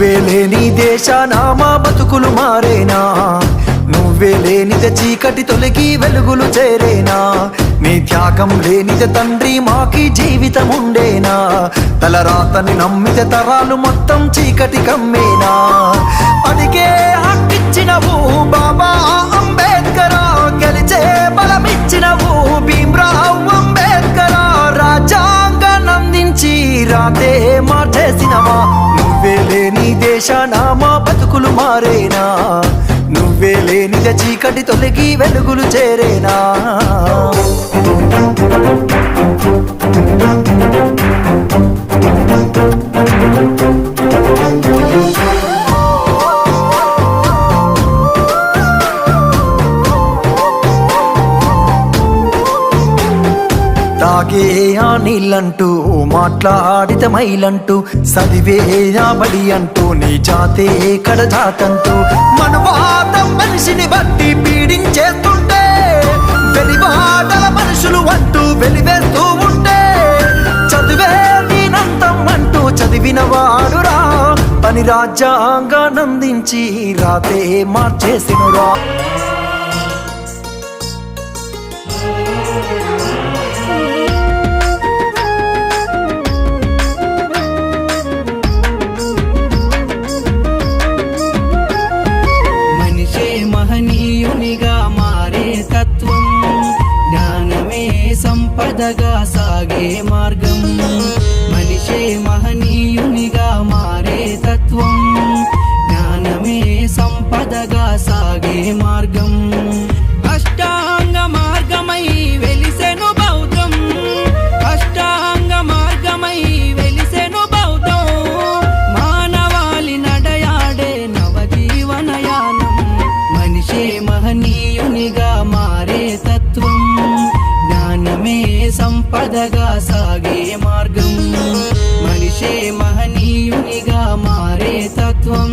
లేని దేశాన మా బతుకులు మారేనా? నువ్వే లేనిద చీకటి తొలగి వెలుగులు చేరేనా? నీ త్యాగం లేనిద తండ్రి మాకి జీవితం ఉండేనా తలరాతని నమ్మిత తరాలు మొత్తం చీకటి కమ్మేనా? అడిగే హక్కిచ్చినవు బాబా అంబేద్కర్ గెలిచే బలమిచ్చినవు. లేని మా బతుకులు మారేనా? నువ్వే లేనిద చీకటి తొలగి వెలుగులు చేరేనా? తాగే ఆ నీళ్ళంటూ మాట్లాడిత మైలంటూ చదివే ఆ బడి అంటూ నీ జాతే కడ జాతంటూ. మనిషిని బట్టి పీడించేస్తుంటే వెలివాడల మనుషులు అంటూ వెలివేస్తూ ఉంటే చదివే దీనంతం అంటూ చదివిన వాడురా. పని రాజ్యాంగానందించి రాతే మార్చేసినురా. సంపదగా సాగే మార్గం. సంపదగా సాగే మార్గం. మనిషే మహనీయునిగా మారే తత్వం.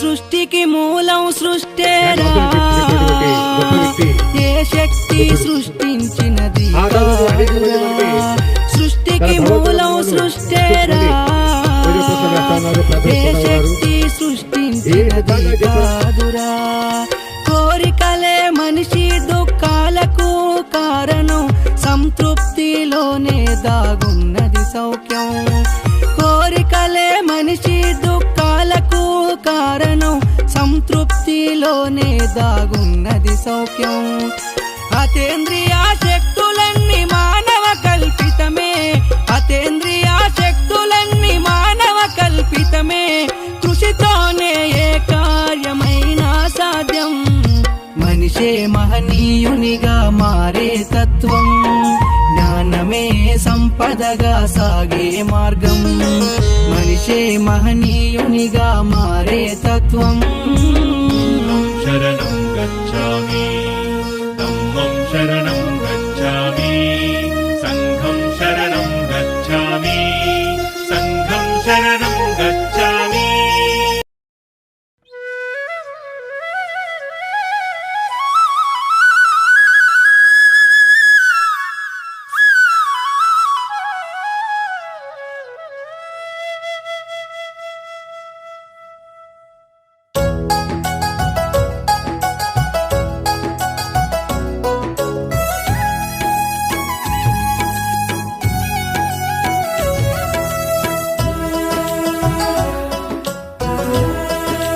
సృష్టికి మూలం సృష్టి శక్తి సృష్టించినది. సృష్టికి మూలం సృష్టేరా. ఏ శక్తి సృష్టించినది? కాదురా. కోరికలే మనిషి దుఃఖాలకు కారణం. సంతృప్తిలోనే దాగున్నది సౌఖ్యం. కోరికలే మనిషి దుఃఖాలకు కారణం. సంతృప్తిలోనే దాగున్నది సౌఖ్యం. అతేంద్రియ శక్తులన్నీ మానవ కల్పితమే. అతేంద్రియ శక్తులన్నీ మానవ కల్పితమే. కృషితోనే ఏ కార్యమైనా సాధ్యం. మనిషే మహనీయునిగా మారే తత్వం. జ్ఞానమే సంపదగా సాగే మార్గం. మనిషే మహనీయునిగా మారే తత్వం.